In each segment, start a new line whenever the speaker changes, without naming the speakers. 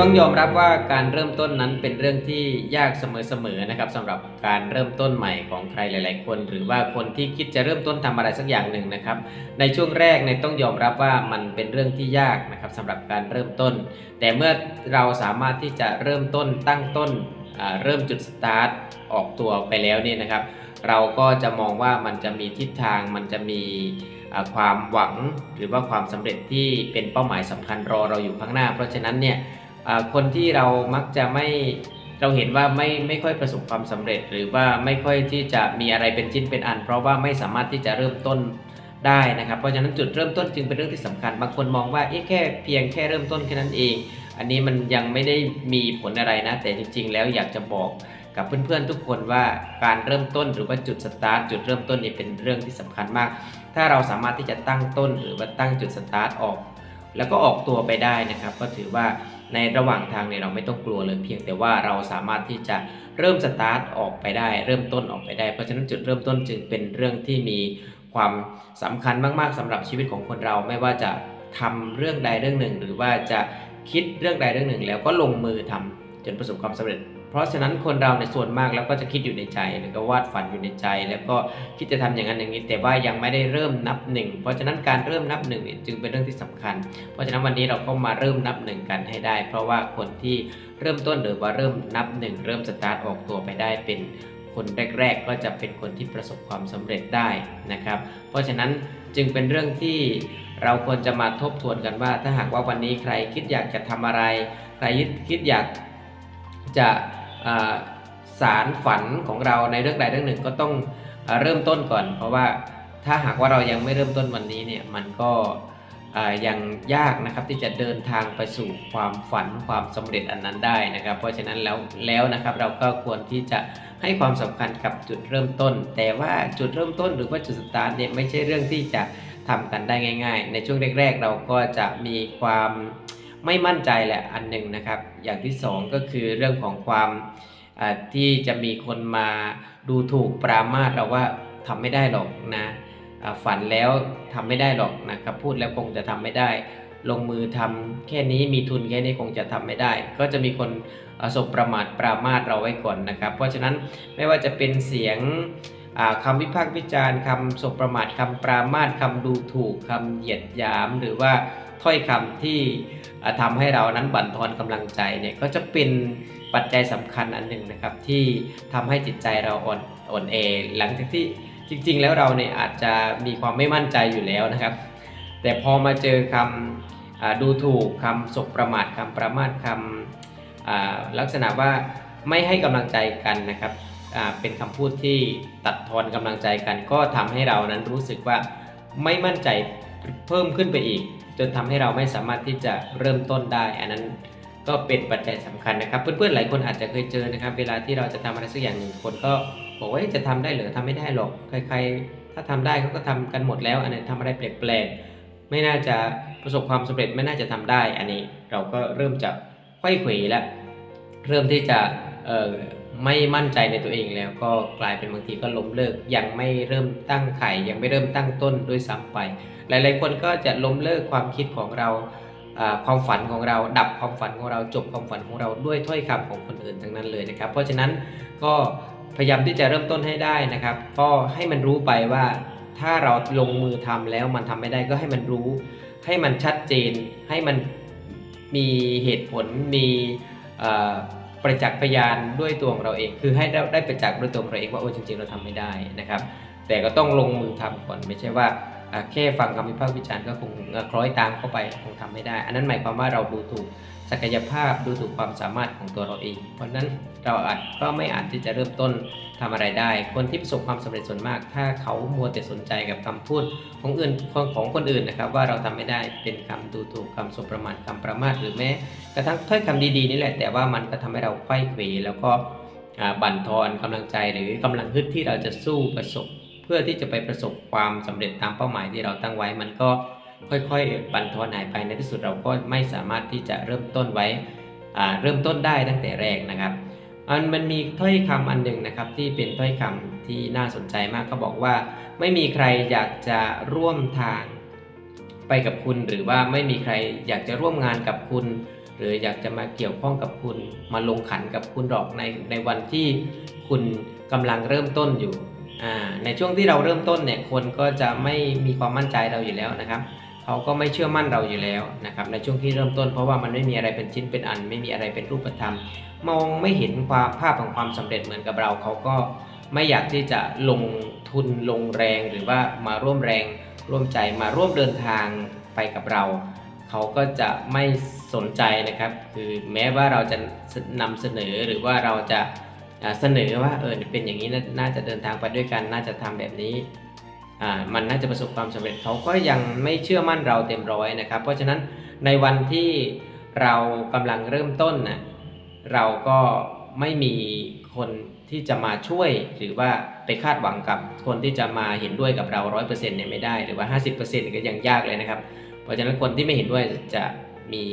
ต้องยอมรับว่าการเริ่มต้นนั้นเป็นเรื่องที่ยากเสมอๆนะครับสำหรับการเริ่มต้นใหม่ของใครหลาย ๆ คน หรือว่าคนที่คิดจะเริ่มต้นทำอะไรสักอย่างหนึ่งนะครับ ในช่วงแรกเนี่ยต้องยอมรับว่ามันเป็นเรื่องที่ยากนะครับสำหรับการเริ่มต้น แต่เมื่อเราสามารถที่จะเริ่มต้นตั้งต้นเริ่มจุดสตาร์ทออกตัวไปแล้วเนี่ยนะครับ เราก็จะมองว่ามันจะมีทิศทางมันจะมีความหวังหรือว่าความสำเร็จที่เป็นเป้าหมายสำคัญรอเราอยู่ข้างหน้า เพราะฉะนั้นเนี่ย คนที่เรามักจะไม่เราเห็นว่าไม่ไม่ค่อยประสบความสำเร็จ หรือว่าไม่ค่อยที่จะมีอะไรเป็นชิ้นเป็นอัน เพราะว่าไม่สามารถที่จะเริ่มต้นได้นะครับ เพราะฉะนั้นจุดเริ่มต้นจึงเป็นเรื่องที่สำคัญ บางคนมองว่าเอ๊ะแค่เพียงแค่เริ่มต้นแค่นั้นเอง อันนี้มันยังไม่ได้มีผลอะไรนะ แต่จริง ๆ แล้วอยากจะบอกกับเพื่อนๆทุกคนว่าการเริ่มต้นหรือว่าจุดสตาร์ทจุดเริ่มต้นนี่เป็นเรื่องที่สำคัญมาก ถ้าเราสามารถที่จะตั้งต้นหรือว่าตั้งจุดสตาร์ทออก แล้วก็ออกตัวไปได้นะครับ ก็ถือว่าในระหว่างทางเนี่ยเราไม่ต้องกลัวเลยเพียงแต่ว่าเราสามารถที่จะเริ่มสตาร์ทออกไปได้ เริ่มต้นออกไปได้ เพราะฉะนั้นจุดเริ่มต้นจึงเป็นเรื่องที่มีความสำคัญมาก ๆสำหรับชีวิตของคนเราไม่ว่าจะทำเรื่องใดเรื่องหนึ่ง หรือว่าจะคิดเรื่องใดเรื่องหนึ่ง แล้วก็ลงมือทำจนประสบความสำเร็จเพราะฉะนั้นคนเราในส่วนมากแล้วก็จะคิดอยู่ในใจหรือก็วาดฝันอยู่ในใจ แล้วก็คิดจะทำอย่างนั้นอย่างนี้ แต่ว่ายังไม่ได้เริ่มนับหนึ่งเพราะฉะนั้นการเริ่มนับหนึ่งเนี่ยจึงเป็นเรื่องที่สำคัญ เพราะฉะนั้นวันนี้เราก็มาเริ่มนับหนึ่งกันให้ได้ เพราะว่าคนที่เริ่มต้นหรือว่าเริ่มนับหนึ่งเริ่มสตาร์ทออกตัวไปได้เป็นคนแรก ๆ ก็จะเป็นคนที่ประสบความสำเร็จได้นะครับ เพราะฉะนั้นจึงเป็นเรื่องที่เราควรจะมาทบทวนกันว่า ถ้าหากว่าวันนี้ใครคิดอยากจะทำอะไร ใครคิดอยาก จะสารฝันของเราในเรื่องใดเรื่องหนึ่งก็ต้องเริ่มต้นก่อน เพราะว่าถ้าหากว่าเรายังไม่เริ่มต้นวันนี้เนี่ยมันก็ยังยากนะครับที่จะเดินทางไปสู่ความฝันความสำเร็จอันนั้นได้นะครับ เพราะฉะนั้นแล้วแล้วนะครับเราก็ควรที่จะให้ความสำคัญกับจุดเริ่มต้น แต่ว่าจุดเริ่มต้นหรือว่าจุดสตาร์ทเนี่ยไม่ใช่เรื่องที่จะทำกันได้ง่าย ๆ ในช่วงแรก ๆ เราก็จะมีความ ไม่มั่นใจแหละอันหนึ่งนะครับ อย่างที่สองก็คือเรื่องของความที่จะมีคนมาดูถูกปรามาสเราว่าทำไม่ได้หรอกนะฝันแล้วทำไม่ได้หรอกนะครับพูดแล้วคงจะทำไม่ได้ ลงมือทำแค่นี้มีทุนแค่นี้คงจะทำไม่ได้ ก็จะมีคนสบประมาทปรามาสเราไว้ก่อนนะครับ เพราะฉะนั้นไม่ว่าจะเป็นเสียงอ่าคำวิพากษ์วิจารณ์คำสบประมาทคำปรามาสคำดูถูกคำเหยียดหยามหรือว่า ถ้อยคำที่อ่าทำให้เรานั้นบั่นทอนกำลังใจเนี่ยก็จะเป็นปัจจัยสำคัญอันหนึ่งนะครับ ที่ทำให้จิตใจเราอ่อนอ่อนแอหลังจากที่จริง ๆ แล้วเราเนี่ยอาจจะมีความไม่มั่นใจอยู่แล้วนะครับ แต่พอมาเจอคำอ่าดูถูกคำสบประมาทคำประมาทคำอ่าลักษณะว่าไม่ให้กำลังใจกันนะครับเป็นคำพูดที่ตัดทอนกำลังใจกัน ก็ทำให้เรานั้นรู้สึกว่าไม่มั่นใจเพิ่มขึ้นไปอีก จนทำให้เราไม่สามารถที่จะเริ่มต้นได้ อันนั้นก็เป็นปัจจัยสำคัญนะครับ เพื่อนๆหลายคนอาจจะเคยเจอนะครับ เวลาที่เราจะทำอะไรสักอย่างหนึ่งคนก็บอกว่าจะทำได้หรือทำไม่ได้หรอกใครๆ ถ้าทำได้เขาก็ทำกันหมดแล้ว อันนี้ทำอะไรแปลกๆ ไม่น่าจะประสบความสำเร็จไม่น่าจะทำได้ อันนี้เราก็เริ่มจะไขว้เขวแล้วเริ่มที่จะ ไม่มั่นใจในตัวเองแล้วก็กลายเป็นบางทีก็ล้มเลิกยังไม่เริ่มตั้งไข่ยังไม่เริ่มตั้งต้นด้วยซ้ำไป หลายๆคนก็จะล้มเลิกความคิดของเราความฝันของเราดับความฝันของเราจบความฝันของเราด้วยถ้อยคำของคนอื่นทั้งนั้นเลยนะครับ เพราะฉะนั้นก็พยายามที่จะเริ่มต้นให้ได้นะครับ ก็ให้มันรู้ไปว่าถ้าเราลงมือทำแล้วมันทำไม่ได้ก็ให้มันรู้ ให้มันชัดเจนให้มันมีเหตุผลมีอ่อ ประจักษ์พยานด้วยตัวของเราเอง คือให้ได้ได้ประจักษ์ด้วยตัวของเราเองว่าโอ้จริง ๆ เราทำไม่ได้นะครับ แต่ก็ต้องลงมือทำก่อนไม่ใช่ว่า แค่ฟังคำวิพากษ์วิจารณ์ก็คงคล้อยตามเข้าไปคงทำไม่ได้ อันนั้นหมายความว่าเราดูถูกศักยภาพดูถูกความสามารถของตัวเราเอง เพราะนั้นเราอาจก็ไม่อาจที่จะเริ่มต้นทำอะไรได้ คนที่ประสบความสำเร็จส่วนมาก ถ้าเขามัวแต่สนใจกับคำพูดของอื่นของของคนอื่นนะครับ ว่าเราทำไม่ได้เป็นคำดูถูกคำสบประมาทคำประมาทหรือแม้กระทั่งถ้อยคำดีๆนี่แหละ แต่ว่ามันก็ทำให้เราไข้เขวแล้วก็บั่นทอนกำลังใจหรือกำลังฮึดที่เราจะสู้ประสบ เพื่อที่จะไปประสบความสำเร็จตามเป้าหมายที่เราตั้งไว้ มันก็ค่อยๆบั่นทอนหายไปในที่สุดเราก็ไม่สามารถที่จะเริ่มต้นไว้เริ่มต้นได้ตั้งแต่แรกนะครับมันมันมีถ้อยคำอันหนึ่งนะครับที่เป็นถ้อยคำที่น่าสนใจมากเขาบอกว่า ไม่มีใครอยากจะร่วมทางไปกับคุณ หรือว่าไม่มีใครอยากจะร่วมงานกับคุณ หรืออยากจะมาเกี่ยวข้องกับคุณ มาลงขันกับคุณหรอกในในวันที่คุณกำลังเริ่มต้นอยู่ ในช่วงที่เราเริ่มต้นเนี่ยคนก็จะไม่มีความมั่นใจเราอยู่แล้วนะครับเขาก็ไม่เชื่อมั่นเราอยู่แล้วนะครับในช่วงที่เริ่มต้นเพราะว่ามันไม่มีอะไรเป็นชิ้นเป็นอัน ไม่มีอะไรเป็นรูปธรรม มองไม่เห็นความภาพของความสำเร็จเหมือนกับเราเขาก็ไม่อยากที่จะลงทุนลงแรงหรือว่ามาร่วมแรงร่วมใจมาร่วมเดินทางไปกับเรา เขาก็จะไม่สนใจนะครับ คือแม้ว่าเราจะนำเสนอหรือว่าเราจะ เสนอว่าเออเป็นอย่างนี้น่าจะเดินทางไปด้วยกันน่าจะทำแบบนี้มันน่าจะประสบความสำเร็จเขาก็ยังไม่เชื่อมั่นเราเต็มร้อยนะครับ เพราะฉะนั้นในวันที่เรากำลังเริ่มต้นนะเราก็ไม่มีคนที่จะมาช่วยหรือว่าไปคาดหวังกับคนที่จะมาเห็นด้วยกับเรา 100%เนี่ยไม่ได้หรือว่า 50%ก็ยังยากเลยนะครับ เพราะฉะนั้นคนที่ไม่เห็นด้วยจะมี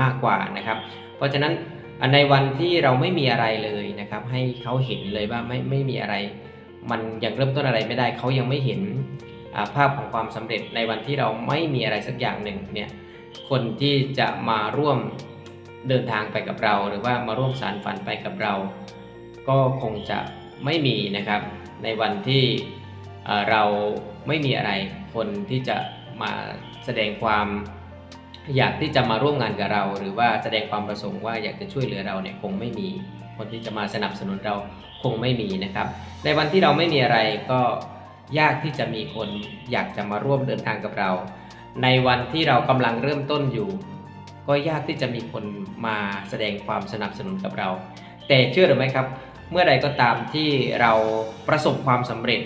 มากกว่านะครับ เพราะฉะนั้น ในวันที่เราไม่มีอะไรเลยนะครับ ให้เขาเห็นเลยว่าไม่ไม่มีอะไร มันยังเริ่มต้นอะไรไม่ได้เขายังไม่เห็นภาพของความสำเร็จในวันที่เราไม่มีอะไรสักอย่างหนึ่งเนี่ยคนที่จะมาร่วมเดินทางไปกับเรา หรือว่ามาร่วมสารฝันไปกับเรา ก็คงจะไม่มีนะครับ ในวันที่เราไม่มีอะไร คนที่จะมาแสดงความ อยากที่จะมาร่วมงานกับเรา หรือว่าแสดงความประสงค์ว่าอยากจะช่วยเหลือเราเนี่ยคงไม่มี คนที่จะมาสนับสนุนเราคงไม่มีนะครับ ในวันที่เราไม่มีอะไรก็ยากที่จะมีคนอยากจะมาร่วมเดินทางกับเรา ในวันที่เรากำลังเริ่มต้นอยู่ ก็ยากที่จะมีคนมาแสดงความสนับสนุนกับเรา แต่เชื่อหรือไม่ครับ เมื่อใดก็ตามที่เราประสบความสำเร็จ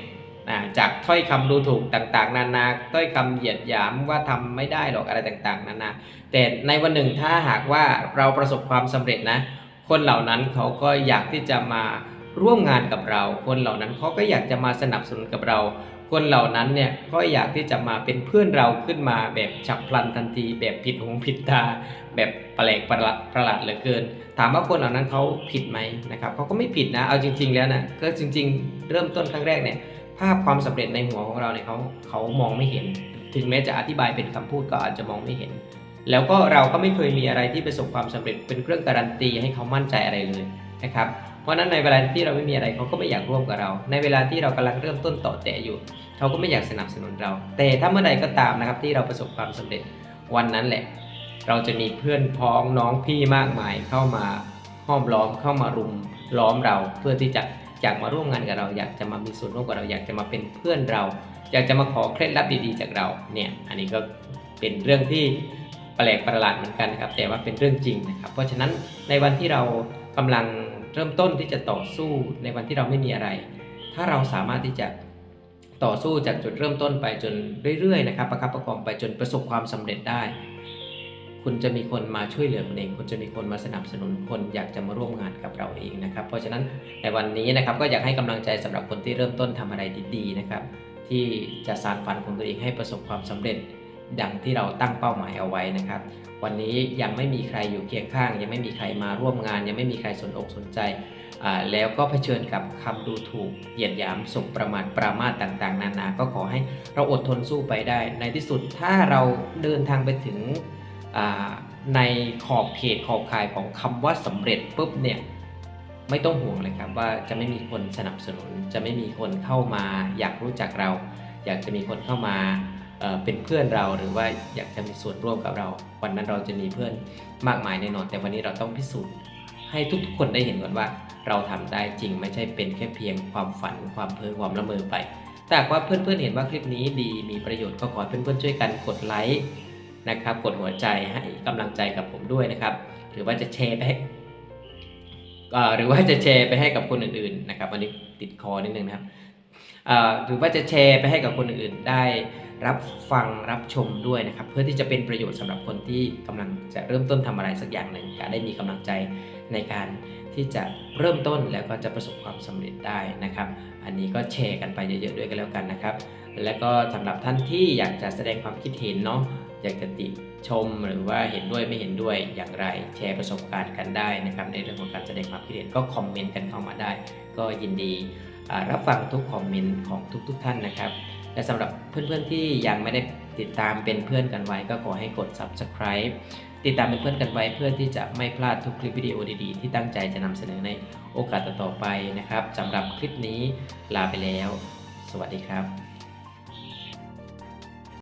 จากถ้อยคำดูถูกต่างๆ นานาถ้อยคำเหยียดหยามว่าทำไม่ได้หรอกอะไรต่างๆ นานา แต่ในวันหนึ่งถ้าหากว่าเราประสบความสำเร็จนะ คนเหล่านั้นเขาก็อยากที่จะมาร่วมงานกับเรา คนเหล่านั้นเขาก็อยากจะมาสนับสนุนกับเรา คนเหล่านั้นเนี่ยก็อยากที่จะมาเป็นเพื่อนเราขึ้นมาแบบฉับพลันทันที แบบผิดหูผิดตา แบบแปลกประหลาดประหลาดเหลือเกิน ถามว่าคนเหล่านั้นเขาผิดไหมนะครับเขาก็ไม่ผิดนะ เอาจริง ๆ แล้วนะก็จริง ๆ เริ่มต้นครั้งแรกเนี่ย ภาพความสำเร็จในหัวของเราเนี่ยเขาเขามองไม่เห็น ถึงแม้จะอธิบายเป็นคำพูดก็อาจจะมองไม่เห็น แล้วก็เราก็ไม่เคยมีอะไรที่ประสบความสำเร็จเป็นเครื่องการันตีให้เขามั่นใจอะไรเลยนะครับเพราะฉะนั้นในเวลาที่เราไม่มีอะไรเขาก็ไม่อยากร่วมกับเรา ในเวลาที่เรากำลังเริ่มต้นต่อแตะอยู่ เขาก็ไม่อยากสนับสนุนเรา แต่ถ้าเมื่อใดก็ตามนะครับที่เราประสบความสำเร็จวันนั้นแหละ เราจะมีเพื่อนพ้องน้องพี่มากมายเข้ามาห้อมล้อมเข้ามารุมล้อมเราเพื่อที่จะ อยากมาร่วมงานกับเรา อยากจะมามีส่วนร่วมกับเรา อยากจะมาเป็นเพื่อนเรา อยากจะมาขอเคล็ดลับดีๆ จากเราเนี่ยอันนี้ก็เป็นเรื่องที่แปลกประหลาดเหมือนกันนะครับแต่ว่าเป็นเรื่องจริงนะครับ เพราะฉะนั้นในวันที่เรากำลังเริ่มต้นที่จะต่อสู้ในวันที่เราไม่มีอะไร ถ้าเราสามารถที่จะต่อสู้จากจุดเริ่มต้นไปจนเรื่อยๆนะครับประคับประคองไปจนประสบความสำเร็จได้ คุณจะมีคนมาช่วยเหลือคุณเอง คุณจะมีคนมาสนับสนุนคนอยากจะมาร่วมงานกับเราเองนะครับ เพราะฉะนั้นในวันนี้นะครับก็อยากให้กำลังใจสำหรับคนที่เริ่มต้นทำอะไรดีๆนะครับ ที่จะสานฝันของตัวเองให้ประสบความสำเร็จดังที่เราตั้งเป้าหมายเอาไว้นะครับ วันนี้ยังไม่มีใครอยู่เคียงข้าง ยังไม่มีใครมาร่วมงาน ยังไม่มีใครสนอกสนใจแล้วก็เผชิญกับคำดูถูกเหยียดหยามสบประมาทปรามาสต่างๆ นานา ก็ขอให้เราอดทนสู้ไปได้ ในที่สุดถ้าเราเดินทางไปถึง ในขอบเขตขอบข่ายของคำว่าสำเร็จปุ๊บเนี่ยไม่ต้องห่วงเลยครับว่าจะไม่มีคนสนับสนุน จะไม่มีคนเข้ามาอยากรู้จักเรา อยากจะมีคนเข้ามาเป็นเพื่อนเราหรือว่าอยากจะมีส่วนร่วมกับเรา วันนั้นเราจะมีเพื่อนมากมายแน่นอน แต่วันนี้เราต้องพิสูจน์ ให้ทุกๆคนได้เห็นก่อนว่า เราทำได้จริงไม่ใช่เป็นแค่เพียงความฝันความเพ้อความละเมอไป แต่ว่าเพื่อนๆเห็นว่าคลิปนี้ดีมีประโยชน์ก็ขอเพื่อนๆช่วยกันกดไลค์ นะครับ กดหัวใจให้กำลังใจกับผมด้วยนะครับ หรือว่าจะแชร์ไปให้หรือว่าจะแชร์ไปให้กับคนอื่นๆนะครับวันนี้ติดคอนิดนึงนะครับหรือว่าจะแชร์ไปให้กับคนอื่นๆ ได้รับฟังรับชมด้วยนะครับ เพื่อที่จะเป็นประโยชน์สำหรับคนที่กำลังจะเริ่มต้นทำอะไรสักอย่างหนึ่งการได้มีกำลังใจในการที่จะเริ่มต้นแล้วก็จะประสบความสำเร็จได้นะครับ อันนี้ก็แชร์กันไปเยอะๆด้วยกันแล้วกันนะครับ และก็สำหรับท่านที่อยากจะแสดงความคิดเห็นเนาะ อยากจะติชมหรือว่าเห็นด้วยไม่เห็นด้วยอย่างไรแชร์ประสบการณ์กันได้นะครับ ในเรื่องของการแสดงความคิดเห็นก็คอมเมนต์กันเข้ามาได้ ก็ยินดีรับฟังทุกคอมเมนต์ของทุกๆท่านนะครับ และสำหรับเพื่อนๆที่ยังไม่ได้ติดตามเป็นเพื่อนกันไว้ ก็ขอให้กด subscribe ติดตามเป็นเพื่อนกันไว้เพื่อที่จะไม่พลาดทุกคลิปวิดีโอดีๆ ที่ตั้งใจจะนำเสนอในโอกาสต่อๆไปนะครับสำหรับคลิปนี้ลาไปแล้ว สวัสดีครับ